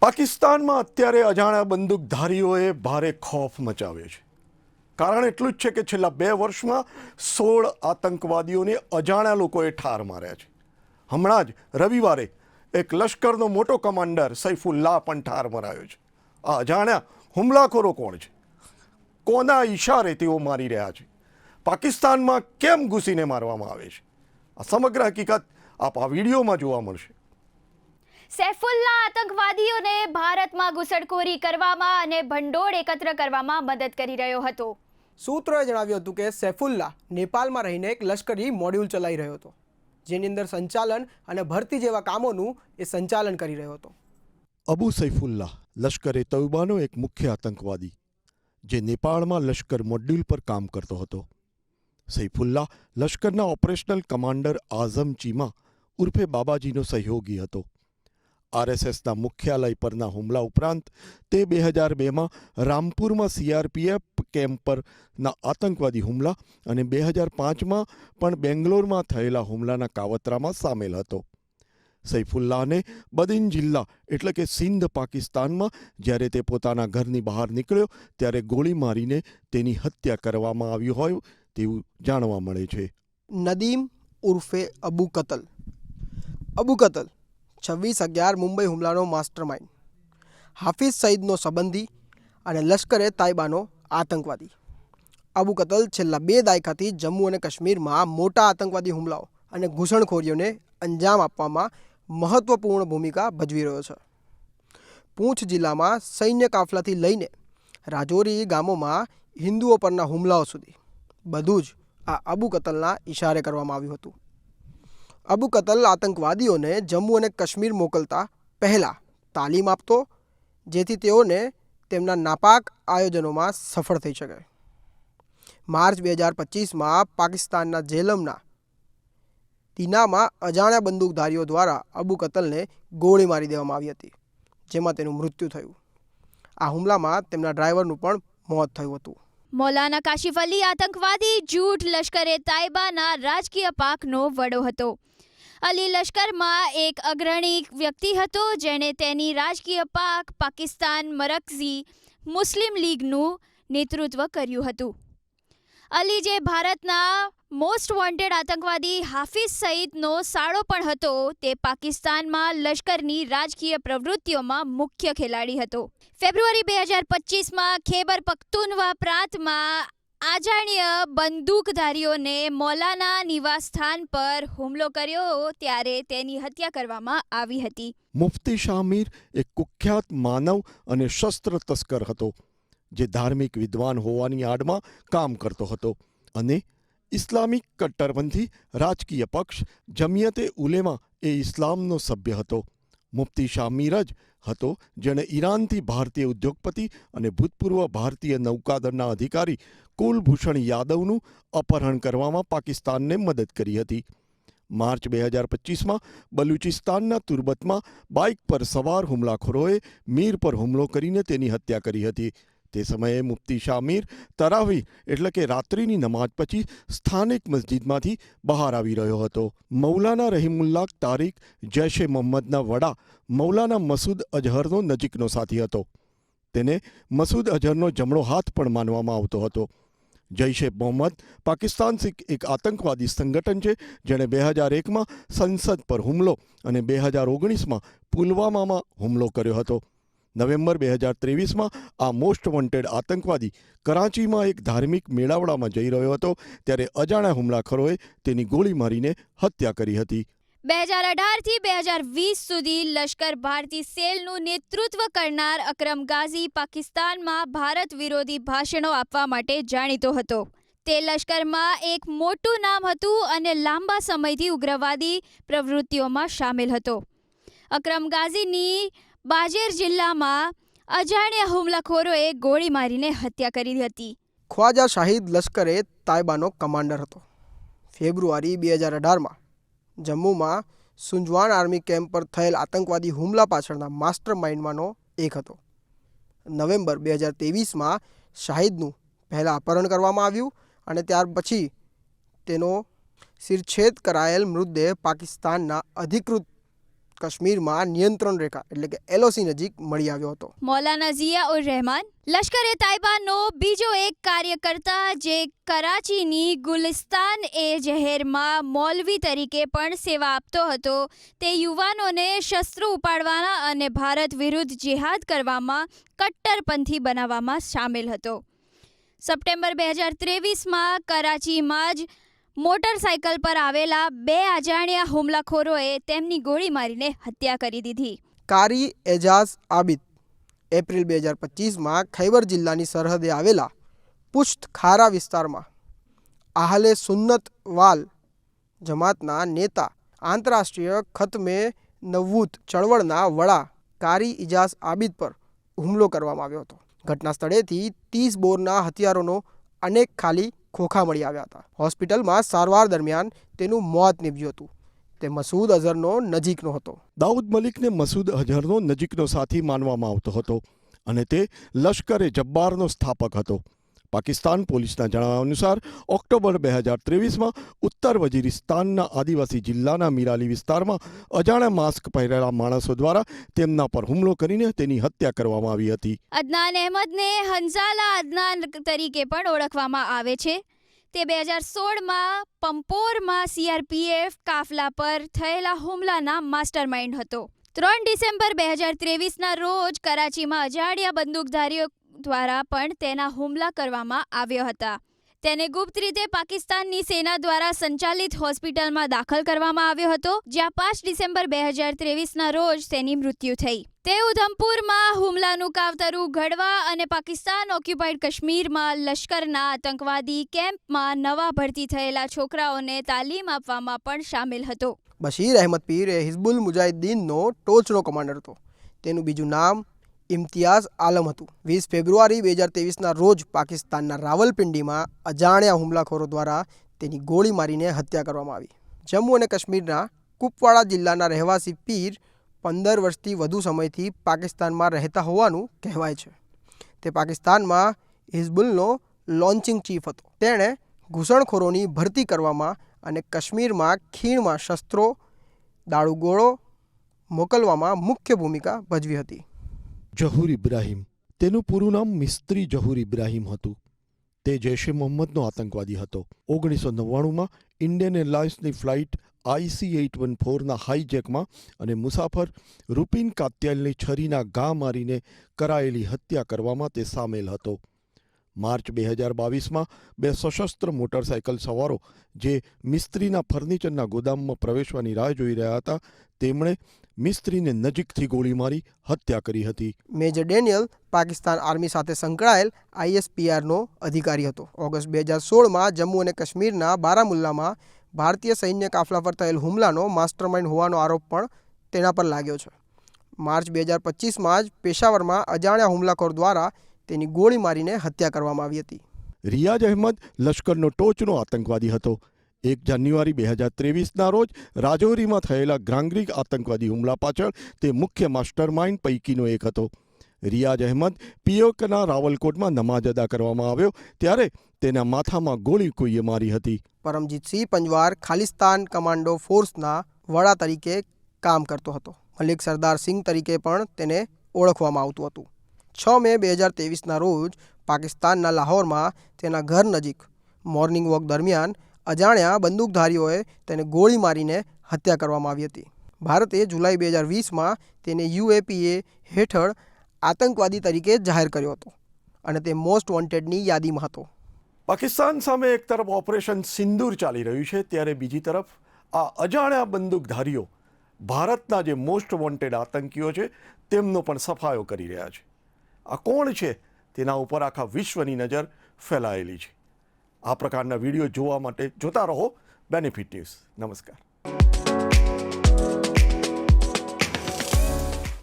પાકિસ્તાનમાં અત્યારે અજાણ્યા બંદૂકધારીઓએ ભારે ખોફ મચાવ્યો છે. કારણ એટલું જ છે કે છેલ્લા બે વર્ષમાં સોળ આતંકવાદીઓને અજાણ્યા લોકોએ ઠાર માર્યા છે. હમણાં જ રવિવારે એક લશ્કરનો મોટો કમાન્ડર સૈફુલ્લાહ પણ ઠાર મરાયો છે. આ અજાણ્યા હુમલાખોરો કોણ છે? કોના ઈશારે તેઓ મારી રહ્યા છે? પાકિસ્તાનમાં કેમ ઘૂસીને મારવામાં આવે છે? આ સમગ્ર હકીકત આપ આ વિડીયોમાં જોવા મળશે. સૈફુલ્લા આતંકવાદીઓને ભારતમાં ઘૂસણખોરી કરવામાં અને ભંડોળ એકત્ર કરવામાં મદદ કરી રહ્યો હતો. સૂત્રોએ જણાવ્યું હતું કે સૈફુલ્લા નેપાળમાં રહીને એક લશ્કરી મોડ્યુલ ચલાવી રહ્યો હતો જેની અંદર સંચાલન અને ભરતી જેવા કામોનું એ સંચાલન કરી રહ્યો હતો. અબુ સૈફુલ્લાહ લશ્કરે તૌબાનો એક મુખ્ય આતંકવાદી જે નેપાળમાં લશ્કર મોડ્યુલ પર કામ કરતો હતો. સૈફુલ્લાહ લશ્કરના ઓપરેશનલ કમાન્ડર આઝમ ચીમા ઉર્ફે બાબાજીનો સહયોગી હતો. આરએસએસના મુખ્યાલય પરના હુમલા ઉપરાંત તે બે હજાર બેમાં રામપુરમાં સીઆરપીએફ કેમ્પ પરના આતંકવાદી હુમલા અને બે હજાર પાંચમાં પણ બેંગ્લોરમાં થયેલા હુમલાના કાવતરામાં સામેલ હતો. સૈફુલ્લાહને બદિન જિલ્લા એટલે કે સિંધ પાકિસ્તાનમાં જ્યારે તે પોતાના ઘરની બહાર નીકળ્યો ત્યારે ગોળી મારીને તેની હત્યા કરવામાં આવી હોય તેવું જાણવા મળે છે. નદીમ ઉર્ફે અબુ કતલ અબુ કતલ છવ્વીસ અગિયાર મુંબઈ હુમલાનો માસ્ટરમાઇન્ડ. હાફિઝ સઈદનો સંબંધી અને લશ્કરે તાઇબાનો આતંકવાદી. અબુ કતલ છેલ્લા બે દાયકાથી જમ્મુ અને કાશ્મીરમાં મોટા આતંકવાદી હુમલાઓ અને ઘૂસણખોરીઓને અંજામ આપવામાં મહત્વપૂર્ણ ભૂમિકા ભજવી રહ્યો છે. પૂંછ જિલ્લામાં સૈન્ય કાફલાથી લઈને રાજૌરી ગામોમાં હિન્દુઓ પરના હુમલાઓ સુધી બધું જ આ અબુ કતલના ઇશારે કરવામાં આવ્યું હતું. અબુ કતલ આતંકવાદીઓને જમ્મુ અને કાશ્મીર મોકલતા પહેલાં તાલીમ આપતો, જેથી તેઓને તેમના નાપાક આયોજનોમાં સફળ થઈ શકે. માર્ચ બે હજાર પચીસમાં પાકિસ્તાનના જેલમના તીનામાં અજાણ્યા બંદૂકધારીઓ દ્વારા અબુ કતલને ગોળી મારી દેવામાં આવી હતી, જેમાં તેનું મૃત્યુ થયું. આ હુમલામાં તેમના ડ્રાઈવરનું પણ મોત થયું હતું. મૌલાના કાશિફ અલી આતંકવાદી જૂઠ લશ્કરે તાઇબાના રાજકીય પાકનો વડો હતો. અલી લશ્કરમાં એક અગ્રણી વ્યક્તિ હતો, જેણે તેની રાજકીય પાક પાકિસ્તાન મરકઝી મુસ્લિમ લીગનું નેતૃત્વ કર્યું હતું. અલી જે ભારતના મોસ્ટ વોન્ટેડ આતંકવાદી હાફિઝ સઈદનો સાળો પણ હતો, તે પાકિસ્તાનમાં લશ્કરની રાજકીય પ્રવૃત્તિઓમાં મુખ્ય ખેલાડી હતો. ફેબ્રુઆરી બે હજાર પચીસમાં ખેબર પખ્તુનવા પ્રાંતમાં આજાણ્ય બંદૂકધારીઓને મૌલાના નિવાસસ્થાન પર હુમલો કર્યો ત્યારે તેની હત્યા કરવામાં આવી હતી. મુફ્તી શામીર એક કુખ્યાત માનવ અને શસ્ત્ર તસ્કર હતો, જે ધાર્મિક વિદ્વાન હોવાની આડમાં કામ કરતો હતો અને ઇસ્લામિક કટ્ટરપંથી રાજકીય પક્ષ જમિયતે ઉલેમા એ ઇસ્લામનો સભ્ય હતો. મુફ્તી શામીર જ હતો, જેણે ઈરાનથી ભારતીય ઉદ્યોગપતિ અને ભૂતપૂર્વ ભારતીય નૌકાદળના અધિકારી કુલભૂષણ યાદવનું અપહરણ કરવામાં પાકિસ્તાનને મદદ કરી હતી. માર્ચ બે હજાર પચીસમાં બલુચિસ્તાનના તુર્બતમાં બાઇક પર સવાર હુમલાખોરોએ મીર પર હુમલો કરીને તેની હત્યા કરી હતી. તે સમયે મુફ્તી શામીર તરાવી એટલે કે રાત્રિની નમાજ પછી સ્થાનિક મસ્જિદમાંથી બહાર આવી રહ્યો હતો. મૌલાના રહીમુલ્લા તારીક જૈશે મોહમ્મદના વડા મૌલાના મસૂદ અઝહરનો નજીકનો સાથી હતો. તેને મસૂદ અઝહરનો જમણો હાથ પણ માનવામાં આવતો હતો. જૈશે મોહમ્મદ પાકિસ્તાન સિખ એક આતંકવાદી સંગઠન છે, જેણે બે હજાર એકમાં સંસદ પર હુમલો અને બે હજાર ઓગણીસમાં પુલવામામાં હુમલો કર્યો હતો. નવેમ્બર બે હજાર ત્રેવીસમાં આ મોસ્ટ વોન્ટેડ આતંકવાદી કરાંચીમાં એક ધાર્મિક મેળાવડામાં જઈ રહ્યો હતો, ત્યારે અજાણ્યા હુમલાખોરોએ તેની ગોળી મારીને હત્યા કરી હતી. બે હજાર અઢારથી બે હજાર વીસ સુધી લશ્કર ભારતી સેલનું નેતૃત્વ કરનાર અકરમ ગાઝી પાકિસ્તાનમાં ભારત વિરોધી ભાષણો આપવા માટે જાણીતો હતો. તે લશ્કરમાં એક મોટું નામ હતું અને લાંબા સમયથી ઉગ્રવાદી પ્રવૃત્તિઓમાં સામેલ હતો. અકરમ ગાઝીની બાજેર જિલ્લામાં અજાણ્યા હુમલાખોરોએ ગોળી મારીને હત્યા કરી હતી. ખ્વાજા શાહિદ લશ્કરે તાઇબાનો કમાન્ડર હતો. ફેબ્રુઆરી બે હજાર અઢારમાં જમ્મુમાં સુંજવાન આર્મી કેમ્પ પર થયેલ આતંકવાદી હુમલા પાછળના માસ્ટર માઇન્ડમાંનો એક હતો. નવેમ્બર બે હજાર ત્રેવીસમાં શાહિદનું પહેલાં અપહરણ કરવામાં આવ્યું અને ત્યાર પછી તેનો શિરછેદ કરાયેલ મૃતદેહ પાકિસ્તાનના અધિકૃત કાશ્મીરમાં નિયંત્રણ રેખા એટલે કે એલઓસી નજીક મળી આવ્યો હતો. મૌલાના ઝિયા ઉર રહેમાન, લશ્કરે તાઇબાનો બીજો એક કાર્યકર્તા જે કરાચીની ગુલિસ્તાન એ જહેરમાં મૌલવી તરીકે પણ સેવા આપતો હતો. તે યુવાનોને શસ્ત્રો ઉપાડવાના અને ભારત વિરુદ્ધ જિહાદ કરવામાં કટ્ટરપંથી બનાવવામાં સામેલ હતો. સપ્ટેમ્બર બે હજાર ત્રેવીસમાં કરાચીમાં જ મોટરસાયકલ પર આવેલા બે અજાણ્યા હુમલાખોરોએ તેમની ગોળી મારીને હત્યા કરી દીધી. કારી એજાઝ આબિદ, એપ્રિલ બે હજાર પચીસમાં ખૈબર જિલ્લાની સરહદે આવેલા પુષ્ત ખારા વિસ્તારમાં આહલે સુન્નત વાલ જમાતના નેતા આંતરરાષ્ટ્રીય ખતમે નવૂત ચળવળના વડા કારી ઇજાઝ આબિદ પર હુમલો કરવામાં આવ્યો હતો. ઘટના સ્થળેથી ત્રીસ બોરના હથિયારોનો અનેક ખાલી ખોખા મળી આવ્યા હતા. હોસ્પિટલમાં સારવાર દરમિયાન તેનું મોત નીપજ્યું હતું. તે મસૂદ અઝહરનો નજીકનો હતો. દાઉદ મલિકને મસૂદ અઝહરનો નજીકનો સાથી માનવામાં આવતો હતો અને તે લશ્કરે જબ્બારનો સ્થાપક હતો. પાકિસ્તાન પોલીસના જણાવ્યા અનુસાર, ઓક્ટોબર બે હજાર ત્રેવીસમાં ઉત્તર વજીરિસ્તાનના આદિવાસી જિલ્લાના મિરાલી વિસ્તારમાં અજાણ્યા માસ્ક પહેરેલા માણસો દ્વારા તેમના પર હુમલો કરીને તેની હત્યા કરવામાં આવી હતી. અદનાન અહેમદને હંઝાલા અદનાન તરીકે પણ ઓળખવામાં આવે છે. તે બે હજાર સોળમાં પંપોરમાં સીઆરપીએફ કાફલા પર થયેલા હુમલાના માસ્ટરમાઇન્ડ હતો. ત્રણ ડિસેમ્બર બે હજાર ત્રેવીસના રોજ કરાચીમાં અજાણ્યા બંદૂકધારીઓ દ્વારા પણ તેના હુમલા કરવામાં આવ્યા હતા. તેને ગુપ્ત રીતે પાકિસ્તાનની સેના દ્વારા સંચાલિત હોસ્પિટલમાં દાખલ કરવામાં આવ્યો હતો, જ્યાં પાંચ ડિસેમ્બર બે હજાર ત્રેવીસના રોજ તેની મૃત્યુ થઈ. તે ઉધમપુરમાં હુમલાનું કાવતરું ઘડવા અને પાકિસ્તાન ઓક્યુપાઈડ કાશ્મીરમાં લશ્કરના આતંકવાદી કેમ્પમાં નવા ભરતી થયેલા છોકરાઓને તાલીમ આપવામાં પણ સામેલ હતો. બશીર અહેમદ પીર એ હિઝબુલ મુજાહિદ્દીનનો ટોચનો કમાન્ડર હતો. તેનું બીજું નામ ઇમ્તિયાઝ આલમ હતું. વીસ ફેબ્રુઆરી બે હજાર ત્રેવીસના રોજ પાકિસ્તાનના રાવલપિંડીમાં અજાણ્યા હુમલાખોરો દ્વારા તેની ગોળી મારીને હત્યા કરવામાં આવી. જમ્મુ અને કાશ્મીરના કુપવાડા જિલ્લાના રહેવાસી પીર પંદર વર્ષથી વધુ સમયથી પાકિસ્તાનમાં રહેતા હોવાનું કહેવાય છે. તે પાકિસ્તાનમાં હિઝબુલનો લોન્ચિંગ ચીફ હતો. તેણે ઘૂસણખોરોની ભરતી કરવામાં અને કાશ્મીરમાં ખીણમાં શસ્ત્રો, દારૂગોળો મોકલવામાં મુખ્ય ભૂમિકા ભજવી હતી. જહૂર ઇબ્રાહિમ. તેનું પૂરું નામ મિસ્ત્રી જહૂર ઇબ્રાહિમ હતું. તે જૈશે મોહમ્મદનો આતંકવાદી હતો. ઓગણીસો નવ્વાણુંમાં ઇન્ડિયન એરલાઇન્સની ફ્લાઇટ આઈસી એઇટ વન ફોરના હાઈજેકમાં અને મુસાફર રૂપિન કાત્યાલની છરીના ઘા મારીને કરાયેલી હત્યા કરવામાં તે સામેલ હતો. માર્ચ બે હજાર બાવીસમાં બે સશસ્ત્ર મોટરસાયકલ સવારો જે મિસ્ત્રીના ફર્નિચરના ગોદામમાં પ્રવેશવાની રાહ જોઈ રહ્યા હતા, તેમણે મિસ્ત્રીને નજીકથી ગોળી મારી હત્યા કરી હતી. મેજર ડેનિયલ પાકિસ્તાન આર્મી સાથે સંકળાયેલ આઈએસપીઆરનો અધિકારી હતો. ઓગસ્ટ બે હજાર સોળમાં જમ્મુ અને કાશ્મીરના બારામુલ્લામાં ભારતીય સૈન્ય કાફલા પર થયેલ હુમલાનો માસ્ટરમાઇન્ડ હોવાનો આરોપ પણ તેના પર લાગ્યો છે. માર્ચ બે હજાર પચીસમાં જ પેશાવરમાં અજાણ્યા હુમલાખોર દ્વારા તેની ગોળી મારીને હત્યા કરવામાં આવી હતી. રિયાજ અહેમદ લશ્કરનો ટોચનો આતંકવાદી હતો. એક જાન્યુઆરી બે હજાર ત્રેવીસના રોજ રાજૌરીમાં થયેલા ગ્રાંગરીક આતંકવાદી હુમલા પાછળ તે મુખ્ય માસ્ટરમાઇન્ડ પૈકીનો એક હતો. રિયાજ અહેમદ પિયોકના રાવલકોટમાં નમાજ અદા કરવામાં આવ્યો ત્યારે તેના માથામાં ગોળી કોઈએ મારી હતી. પરમજીતસિંહ પંજવાર ખાલિસ્તાન કમાન્ડો ફોર્સના વડા તરીકે કામ કરતો હતો. મલિક સરદાર સિંઘ તરીકે પણ તેને ઓળખવામાં આવતું હતું. છ મે બે હજાર ત્રેવીસના રોજ પાકિસ્તાનના લાહોરમાં તેના ઘર નજીક મોર્નિંગ વોક દરમિયાન અજાણ્યા બંદૂકધારીઓએ તેને ગોળી મારીને હત્યા કરવામાં આવી હતી. ભારતે જુલાઈ બે હજાર વીસમાં તેને યુએપીએ હેઠળ આતંકવાદી તરીકે જાહેર કર્યો હતો અને તે મોસ્ટ વોન્ટેડની યાદીમાં હતો. પાકિસ્તાન સામે એક તરફ ઓપરેશન સિંદૂર ચાલી રહ્યું છે, ત્યારે બીજી તરફ આ અજાણ્યા બંદૂકધારીઓ ભારતના જે મોસ્ટ વોન્ટેડ આતંકીઓ છે, તેમનો પણ સફાયો કરી રહ્યા છે. આ કોણ છે? તેના ઉપર આખા વિશ્વની નજર ફેલાયેલી છે. આ પ્રકારના વીડિયો જોવા માટે જોતા રહો. બેનિફિટ ન્યૂઝ નમસ્કાર.